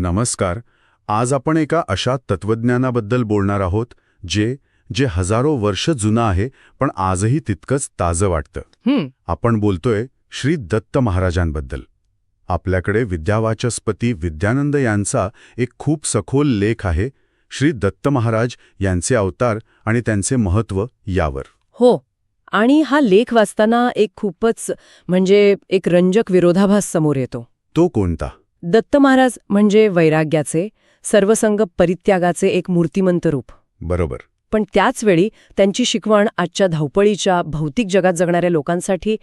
नमस्कार. आज आपण एका अशा तत्वज्ञानाबद्दल बोलणार आहोत जे जे हजारो वर्ष जुनं आहे पण आजही तितकंच ताजं वाटतं. आपण बोलतोय श्री दत्त महाराजांबद्दल. आपल्याकडे विद्यावाचस्पती विद्यानंद यांचा एक खूप सखोल लेख आहे श्री दत्त महाराज यांचे अवतार आणि त्यांचे महत्त्व यावर. हो आणि हा लेख वाचताना एक खूपच म्हणजे एक रंजक विरोधाभास समोर येतो. तो कोणता? दत्त महाराज म्हणजे वैराग्याचे सर्वसंग परित्यागाचे एक मूर्तिमंत रूप. बरोबर. पण त्याचवेळी त्यांची शिकवण आजच्या धावपळीच्या भौतिक जगात जगणाऱ्या लोकांसाठी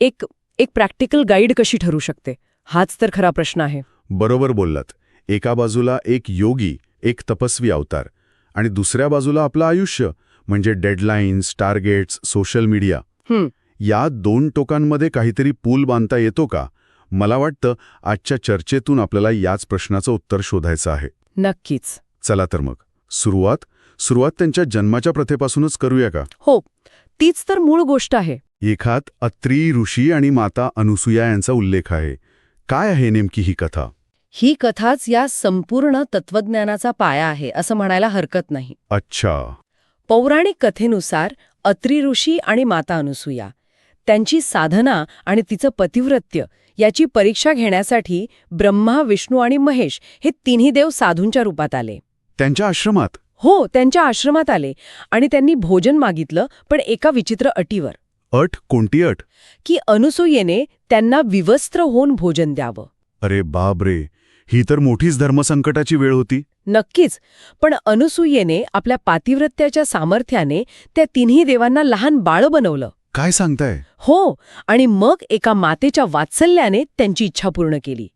एक एक प्रॅक्टिकल गाईड कशी ठरू शकते? हाच तर खरा प्रश्न आहे. बरोबर बोललात. एका बाजूला एक योगी एक तपस्वी अवतार आणि दुसऱ्या बाजूला आपलं आयुष्य म्हणजे डेडलाईन्स टार्गेट्स सोशल मीडिया. या दोन टोकांमध्ये काहीतरी पूल बांधता येतो का? मला वाटतं आजच्या चर्चेतून आपल्याला याच प्रश्नाचं उत्तर शोधायचं आहे. नक्कीच. चला तर मग. सुरुवात सुरुवात त्यांच्या जन्माच्या प्रथेपासूनच करूया का? हो. तीच तर मूळ गोष्ट आहे. एखात अत्री ऋषी आणि माता अनुसुया यांचा उल्लेख आहे. काय आहे नेमकी ही कथा? ही कथाच या संपूर्ण तत्वज्ञानाचा पाया आहे असं म्हणायला हरकत नाही. अच्छा. पौराणिक कथेनुसार अत्री ऋषी आणि माता अनुसूया त्यांची साधना आणि तिचं पतिव्रत्य याची परीक्षा घेण्यासाठी ब्रह्मा विष्णू आणि महेश हे तिन्ही देव साधूंच्या रूपात आले. त्यांच्या आश्रमात? हो त्यांच्या आश्रमात आले आणि त्यांनी भोजन मागितलं पण एका विचित्र अटीवर. अट? कोणती अट? की अनुसूयेने त्यांना विवस्त्र होऊन भोजन द्यावं. अरे बाप रे ही तर मोठीच धर्मसंकटाची वेळ होती. नक्कीच पण अनुसूयेने आपल्या पातिव्रत्याच्या सामर्थ्याने त्या तिन्ही देवांना लहान बाळं बनवलं. काय सांगताय? हो आणि मग एका मातेच्या वात्सल्याने त्यांची इच्छा पूर्ण केली.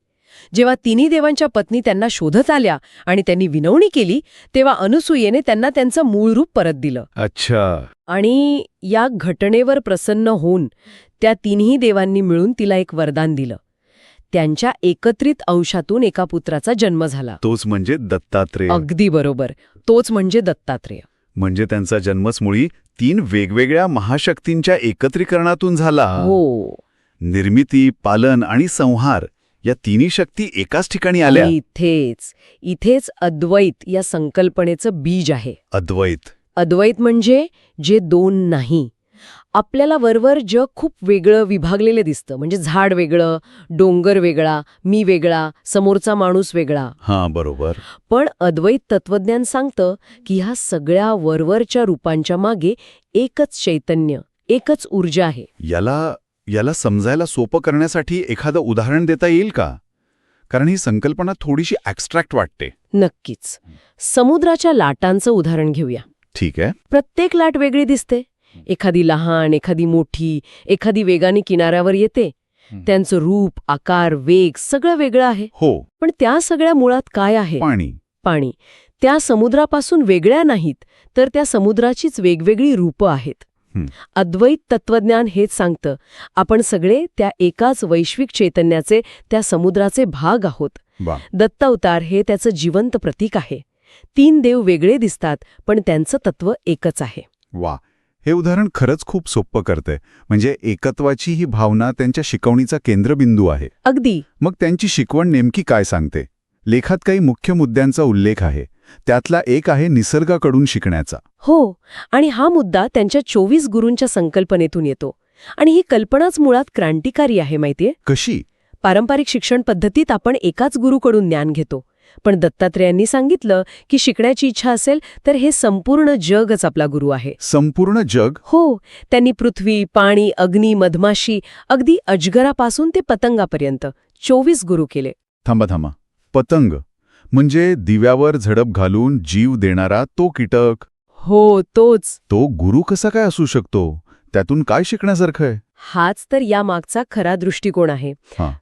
जेव्हा तिन्ही देवांच्या पत्नी त्यांना शोधत आल्या आणि त्यांनी विनवणी केली तेव्हा अनुसूयेने त्यांना त्यांचं मूळ रूप परत दिलं. अच्छा. आणि या घटनेवर प्रसन्न होऊन त्या तिन्ही देवांनी मिळून तिला एक वरदान दिलं. त्यांच्या एकत्रित अंशातून एका पुत्राचा जन्म झाला. तोच म्हणजे दत्तात्रेय. अगदी बरोबर. तोच म्हणजे दत्तात्रेय. म्हणजे त्यांचा जन्मच मुळी तीन वेगवेगळ्या महाशक्तींच्या एकत्रीकरणातून झाला. हो. निर्मिती पालन आणि संहार या तिन्ही शक्ती एकाच ठिकाणी आल्या. इथेच इथेच अद्वैत या संकल्पनेचं बीज आहे. अद्वैत. अद्वैत म्हणजे जे दोन नाही आपल्याला वरवर जग खूप वेगळं विभागलेलं दिसतं. म्हणजे झाड वेगळं डोंगर वेगळा मी वेगळा समोरचा माणूस वेगळा. हा बरोबर. पण अद्वैत तत्वज्ञान सांगतं की ह्या सगळ्या वरवरच्या रूपांच्या मागे एकच चैतन्य एकच ऊर्जा आहे. याला याला समजायला सोपं करण्यासाठी एखादं उदाहरण देता येईल का? कारण ही संकल्पना थोडीशी ॲक्स्ट्रॅक्ट वाटते. नक्कीच. समुद्राच्या लाटांचं उदाहरण घेऊया. ठीक आहे. प्रत्येक लाट वेगळी दिसते. एखादी लहान एखादी मोठी एखादी वेगाने किनाऱ्यावर येते. त्यांचं रूप आकार वेग सगळं वेगळं आहे. हो. पण त्या सगळ्या मुळात काय आहे? पाणी. पाणी. त्या समुद्रापासून वेगळ्या नाहीत तर त्या समुद्राचीच वेगवेगळी रूपं आहेत. अद्वैत तत्वज्ञान हेच सांगतं आपण सगळे त्या एकाच वैश्विक चैतन्याचे त्या समुद्राचे भाग आहोत. दत्तावतार हे त्याचं जिवंत प्रतीक आहे. तीन देव वेगळे दिसतात पण त्यांचं तत्व एकच आहे. वा. हे उदाहरण खरंच खूप सोपं करतंय. म्हणजे एकत्वाची ही भावना त्यांच्या शिकवणीचा केंद्रबिंदू आहे. अगदी. मग त्यांची शिकवण नेमकी काय सांगते? लेखात काही मुख्य मुद्द्यांचा उल्लेख आहे. त्यातला एक आहे निसर्गाकडून शिकण्याचा. हो आणि हा मुद्दा त्यांच्या चोवीस गुरूंच्या संकल्पनेतून येतो. आणि ही कल्पनाच मुळात क्रांतिकारी आहे माहितीये? कशी? पारंपरिक शिक्षण पद्धतीत आपण एकाच गुरूकडून ज्ञान घेतो. पण दत्तात्रेयांनी सांगितलं की शिकण्याची इच्छा असेल तर हे संपूर्ण जगच आपला गुरु आहे. संपूर्ण जग? हो त्यांनी पृथ्वी पाणी अग्नी मधमाशी अगदी अजगरापासून ते पतंगापर्यंत चोवीस गुरु केले. थांबा थांबा. पतंग म्हणजे दिव्यावर झडप घालून जीव देणारा तो कीटक? हो तोच. तो गुरु कसा काय असू शकतो? त्यातून काय शिकण्यासारखं आहे? हाच तर या मागचा खरा दृष्टिकोन आहे.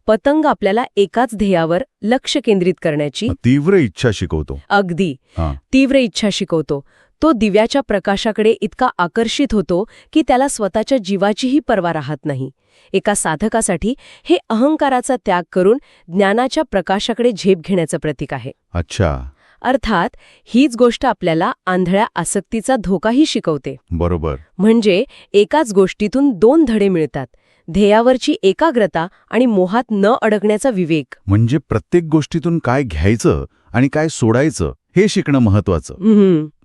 पतंग आपल्याला एकाच ध्येयावर लक्ष केंद्रित करण्याची तीव्र इच्छा शिकवतो. अगदी. तीव्र इच्छा शिकवतो. तो दिव्याच्या प्रकाशाकडे इतका आकर्षित होतो की त्याला स्वतःच्या जीवाचीही पर्वा राहत नाही. एका साधकासाठी हे अहंकाराचा त्याग करून ज्ञानाच्या प्रकाशाकडे झेप घेण्याचं प्रतीक आहे. अच्छा. अर्थात हीच गोष्ट आपल्याला आंधळ्या आसक्तीचा धोकाही शिकवते. बरोबर. म्हणजे एकाच गोष्टीतून दोन धडे मिळतात ध्येयावरची एकाग्रता आणि मोहात न अडकण्याचा विवेक. म्हणजे प्रत्येक गोष्टीतून काय घ्यायचं आणि काय सोडायचं हे शिकणं महत्वाचं.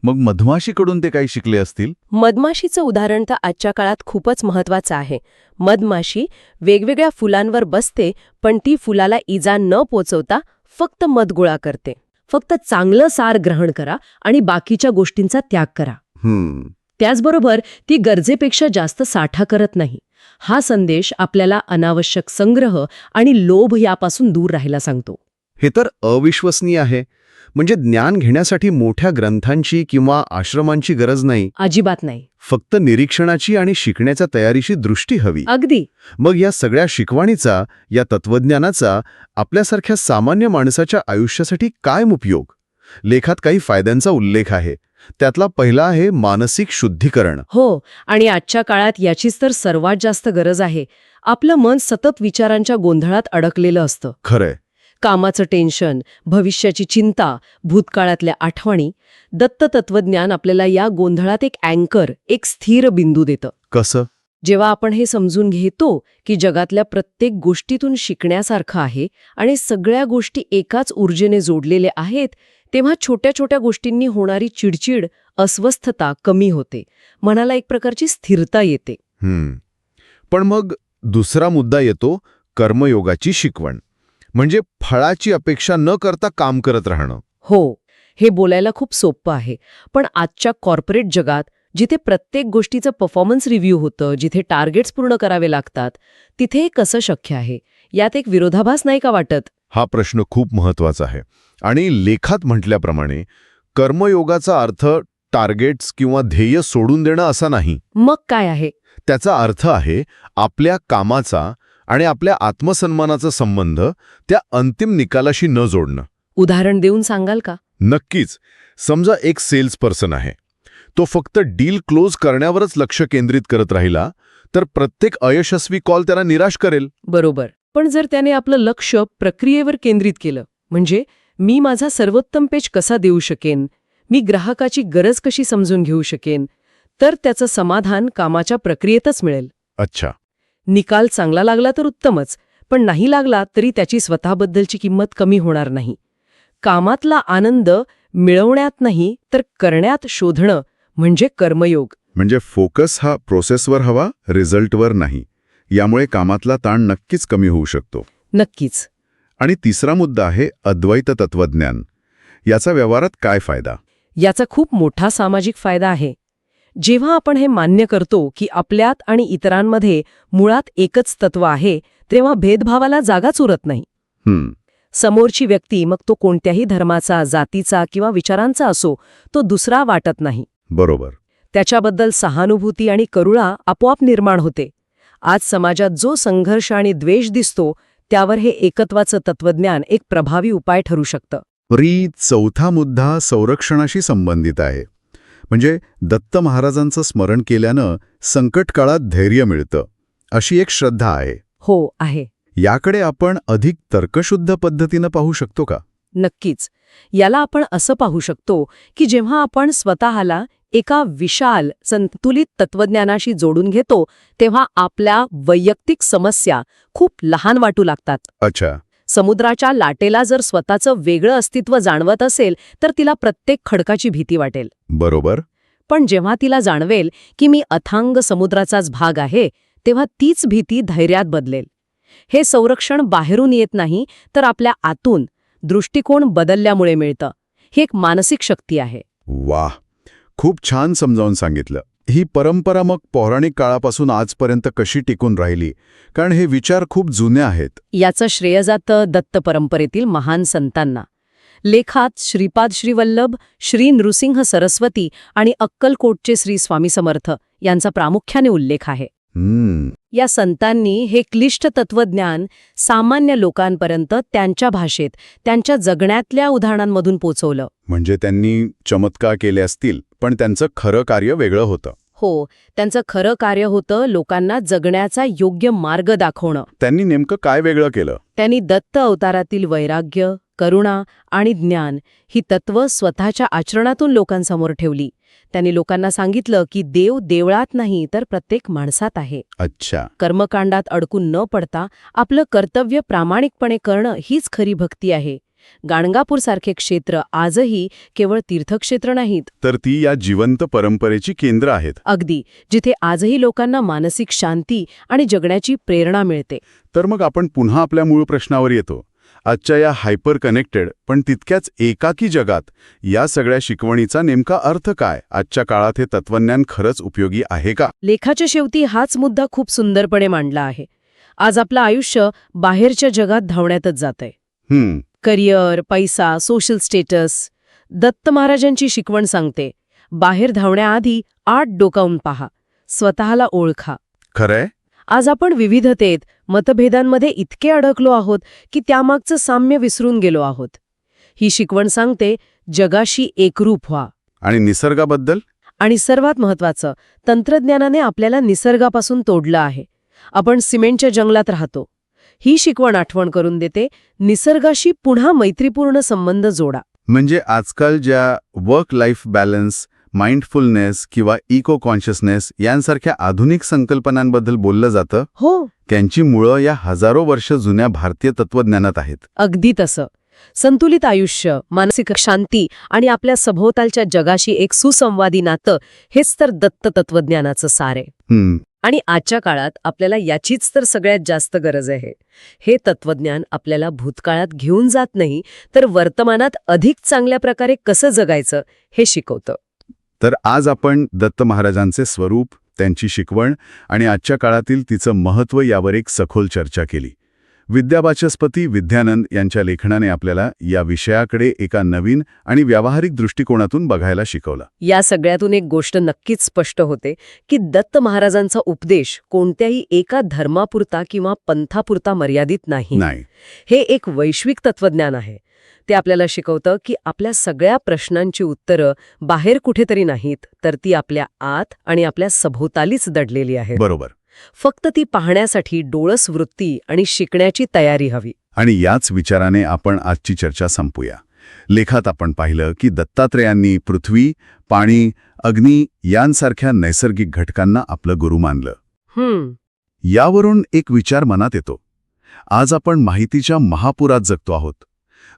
मग मधमाशीकडून ते काही शिकले असतील? मधमाशीचं उदाहरण तर आजच्या काळात खूपच महत्वाचं आहे. मधमाशी वेगवेगळ्या फुलांवर बसते पण ती फुलाला इजा न पोचवता फक्त मध गोळा करते. फक्त चांगलं सार ग्रहण करा आणि बाकीच्या गोष्टींचा त्याग करा. त्याचबरोबर ती गरजेपेक्षा जास्त साठा करत नाही. हा संदेश आपल्याला अनावश्यक संग्रह आणि लोभ यापासून दूर राहायला सांगतो. हे तर अविश्वसनीय आहे. म्हणजे ज्ञान घेण्यासाठी मोठ्या ग्रंथांची किंवा आश्रमांची गरज नाही. अजिबात नाही. फक्त निरीक्षणाची आणि शिकण्याच्या तयारीची दृष्टी हवी. अगदी. मग या सगळ्या शिकवणीचा या तत्वज्ञानाचा आपल्यासारख्या सामान्य माणसाच्या आयुष्यासाठी काय उपयोग? लेखात काही फायद्यांचा उल्लेख आहे. त्यातला पहिला आहे मानसिक शुद्धीकरण. हो आणि आजच्या काळात याचीच तर सर्वात जास्त गरज आहे. आपलं मन सतत विचारांच्या गोंधळात अडकलेलं असतं. खरंय. कामाचं टेन्शन भविष्याची चिंता भूतकाळातल्या आठवणी दत्त तत्वज्ञान आपल्याला या गोंधळात एक अँकर एक स्थिर बिंदू देतं. कसं? जेव्हा आपण हे समजून घेतो की जगातल्या प्रत्येक गोष्टीतून शिकण्यासारखं आहे आणि सगळ्या गोष्टी एकाच ऊर्जेने जोडलेल्या आहेत तेव्हा छोट्या छोट्या गोष्टींनी होणारी चिडचिड अस्वस्थता कमी होते. मनाला एक प्रकारची स्थिरता येते. पण मग दुसरा मुद्दा येतो कर्मयोगाची शिकवण. म्हणजे फळाची अपेक्षा न करता काम करत राहणं. हो हे बोलायला खूप सोपं आहे. पण आजच्या कॉर्पोरेट जगात जिथे प्रत्येक गोष्टीचं परफॉर्मन्स रिव्ह्यू होतं जिथे टार्गेट्स पूर्ण करावे लागतात तिथे हे कसं शक्य आहे? यात एक विरोधाभास नाही का वाटत? हा प्रश्न खूप महत्त्वाचा आहे. आणि लेखात म्हटल्याप्रमाणे कर्मयोगाचा अर्थ टार्गेट्स किंवा ध्येय सोडून देणं असा नाही. मग काय आहे? त्याचा अर्थ आहे आपल्या कामाचा आणि आपल्या आत्मसन्मानाचा संबंध त्या अंतिम निकालाशी न जोडणं. उदाहरण देऊन सांगाल का? नक्कीच. समजा एक सेल्स पर्सन आहे. तो फक्त डील क्लोज करण्यावरच लक्ष केंद्रित करत राहिला तर प्रत्येक अयशस्वी कॉल त्याला निराश करेल. बरोबर. पण जर त्याने आपलं लक्ष प्रक्रियेवर केंद्रित केलं म्हणजे मी माझा सर्वोत्तम पेज कसा देऊ शकेन? मी ग्राहकाची गरज कशी समजून घेऊ शकेन? तर त्याचं समाधान कामाच्या प्रक्रियेतच मिळेल. अच्छा. निकाल चांगला लागला तर उत्तमच पण नाही लागला तरी त्याची स्वतःबद्दलची किंमत कमी होणार नाही. कामातला आनंद मिळवण्यात नाही तर करण्यात शोधणं म्हणजे कर्मयोग. म्हणजे फोकस हा प्रोसेसवर हवा रिझल्टवर नाही. यामुळे कामातला ताण नक्कीच कमी होऊ शकतो. नक्कीच. आणि तिसरा मुद्दा आहे अद्वैत तत्वज्ञान याचा व्यवहारात काय फायदा? याचा खूप मोठा सामाजिक फायदा आहे. जेव्हा आपण हे मान्य करतो की आपल्यात आणि इतरांमध्ये मुळात एकच तत्व आहे तेव्हा भेदभावाला जागाच उरत नाही. हम्म समोरची व्यक्ती मग तो कोणत्याही धर्माचा जातीचा किंवा विचारांचा असो तो दुसरा वाटत नाही. बरोबर. त्याच्याबद्दल सहानुभूती आणि करुणा आपोआप निर्माण होते. आज समाजात जो संघर्ष आणि द्वेष दिसतो त्यावर हे एकत्वाचं तत्वज्ञान एक प्रभावी उपाय ठरू शकतं. री चौथा मुद्दा संरक्षणाशी संबंधित आहे. म्हणजे दत्त महाराजांचं स्मरण केल्यानं संकट काळात धैर्य मिळतं अशी एक श्रद्धा आहे. हो आहे. याकडे आपण अधिक तर्कशुद्ध पद्धतीनं पाहू शकतो का? नक्कीच. याला आपण असं पाहू शकतो की जेव्हा आपण स्वतःला एका विशाल संतुलित तत्वज्ञानाशी जोडून घेतो तेव्हा आपल्या वैयक्तिक समस्या खूप लहान वाटू लागतात. अच्छा. समुद्राच्या लाटेला जर स्वतःचं वेगळं अस्तित्व जाणवत असेल तर तिला प्रत्येक खडकाची भीती वाटेल. बरोबर. पण जेव्हा तिला जाणवेल की मी अथांग समुद्राचाच भाग आहे तेव्हा तीच भीती धैर्यात बदलेल. हे संरक्षण बाहेरून येत नाही तर आपल्या आतून दृष्टिकोन बदलल्यामुळे मिळतं. ही एक मानसिक शक्ती आहे. वाह! खूप छान समजावून सांगितलं. ही परंपरा मग पौराणिक काळापासून आजपर्यंत कशी टिकून राहिली? कारण हे विचार खूप जुने आहेत. याचं श्रेय जातं दत्त परंपरेतील महान संतांना. लेखात श्रीपाद श्रीवल्लभ श्री नृसिंह सरस्वती आणि अक्कलकोटचे श्री स्वामी समर्थ यांचा प्रामुख्याने उल्लेख आहे. या संतांनी हे क्लिष्ट तत्वज्ञान सामान्य लोकांपर्यंत त्यांच्या भाषेत त्यांच्या जगण्यातल्या उदाहरणांमधून पोचवलं. म्हणजे त्यांनी चमत्कार केले असतील पण त्यांचं खरं कार्य वेगळं होतं. हो त्यांचं खरं कार्य होतं लोकांना जगण्याचा योग्य मार्ग दाखवणं. त्यांनी नेमकं काय वेगळं केलं? त्यांनी दत्त अवतारातील वैराग्य करुणा आणि ज्ञान ही तत्व स्वतःच्या आचरणातून लोकांसमोर ठेवली. त्यांनी लोकांना सांगितलं की देव देवळात नाही तर प्रत्येक माणसात आहे. अच्छा. कर्मकांडात अडकून न पडता आपलं कर्तव्य प्रामाणिकपणे करणं हीच खरी भक्ती आहे. गाणगापूरसारखे क्षेत्र आजही केवळ तीर्थक्षेत्र नाहीत. तर ती या जिवंत परंपरेची केंद्र आहेत. अगदी जिथे आजही लोकांना मानसिक शांती आणि जगण्याची प्रेरणा मिळते. तर मग आपण पुन्हा आपल्या मूळ प्रश्नावर येतो. आजच्या या हायपर कनेक्टेड पण तितक्याच एकाकी जगात या सगळ्या शिकवणीचा नेमका अर्थ काय? आजच्या काळात हे तत्वज्ञान खरंच उपयोगी आहे का? लेखाच्या शेवटी हाच मुद्दा खूप सुंदरपणे मांडला आहे. आज आपलं आयुष्य बाहेरच्या जगात धावण्यातच जातंय. हम्म. करिअर पैसा सोशल स्टेटस दत्त महाराजांची शिकवण सांगते. बाहेर धावण्याआधी आठ डोकावून पहा. स्वतःला ओळखा. खरंय? आज आपण विविधतेत मतभेदांमध्ये इतके अडकलो आहोत की त्यामागचं साम्य विसरून गेलो आहोत. ही शिकवण सांगते जगाशी एकरूप व्हा. आणि निसर्गाबद्दल? आणि सर्वात महत्वाचं तंत्रज्ञानाने आपल्याला निसर्गापासून तोडलं आहे. आपण सिमेंटच्या जंगलात राहतो. ही शिकवण आठवण करून देते निसर्गाशी पुन्हा मैत्रीपूर्ण संबंध जोडा. म्हणजे आजकाल ज्या वर्क लाईफ बॅलन्स माइंडफुलनेस किंवा इको कॉन्शियसनेस यांसारख्या आधुनिक संकल्पनांबद्दल बोललं जातं हो. त्यांची मुळं या हजारो वर्ष जुन्या भारतीय तत्वज्ञानात आहेत. अगदी तसं. संतुलित आयुष्य मानसिक शांती आणि आपल्या सभोवतालच्या जगाशी एक सुसंवादी नातं हेच तर दत्त तत्वज्ञानाचं सार आहे. आणि आजच्या काळात आपल्याला याचीच तर सगळ्यात जास्त गरज आहे. हे तत्वज्ञान आपल्याला भूतकाळात घेऊन जात नाही तर वर्तमानात अधिक चांगल्या प्रकारे कसं जगायचं हे शिकवतं. तर आज आपण दत्त महाराजांचे स्वरूप त्यांची शिकवण आणि आजच्या काळातील तिचं महत्त्व यावर एक सखोल चर्चा केली. विद्यावाचस्पती विद्यानंद यांच्या लेखनाने आपल्याला या विषयाकडे एका नवीन आणि व्यावहारिक दृष्टिकोनातून बघायला शिकवलं. या सगळ्यातून एक गोष्ट नक्कीच स्पष्ट होते की दत्त महाराजांचा उपदेश कोणत्याही एका धर्मापुरता किंवा पंथापुरता मर्यादित नाही. नाही. हे एक वैश्विक तत्वज्ञान आहे. ते आपल्याला शिकवतं की आपल्या सगळ्या प्रश्नांची उत्तरं बाहेर कुठेतरी नाहीत तर ती आपल्या आत आणि आपल्या सभोवतालीच दडलेली आहेत. बरोबर. फक्त ती पाहण्यासाठी डोळस वृत्ती आणि शिकण्याची तयारी हवी. आणि याच विचाराने आपण आजची चर्चा संपूया. लेखात आपण पाहिलं की दत्तात्रेयांनी पृथ्वी पाणी अग्नी यांसारख्या नैसर्गिक घटकांना आपलं गुरु मानलं. हम्म. यावरून एक विचार मनात येतो. आज आपण माहितीच्या महापुरात जगतो आहोत.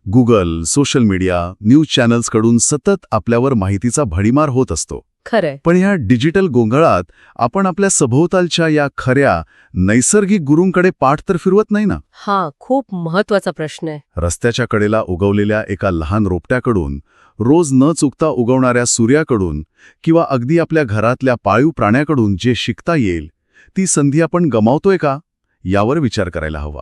गुगल सोशल मीडिया न्यूज चॅनल्सकडून सतत आपल्यावर माहितीचा भडीमार होत असतो. खरंय. पण ह्या डिजिटल गोंधळात आपण आपल्या सभोवतालच्या या खऱ्या नैसर्गिक गुरूंकडे पाठ तर फिरवत नाही ना? हा खूप महत्त्वाचा प्रश्न आहे. रस्त्याच्या कडेला उगवलेल्या एका लहान रोपट्याकडून रोज न चुकता उगवणाऱ्या सूर्याकडून किंवा अगदी आपल्या घरातल्या पाळीव प्राण्याकडून जे शिकता येईल ती संधी आपण गमावतोय का? यावर विचार करायला हवा.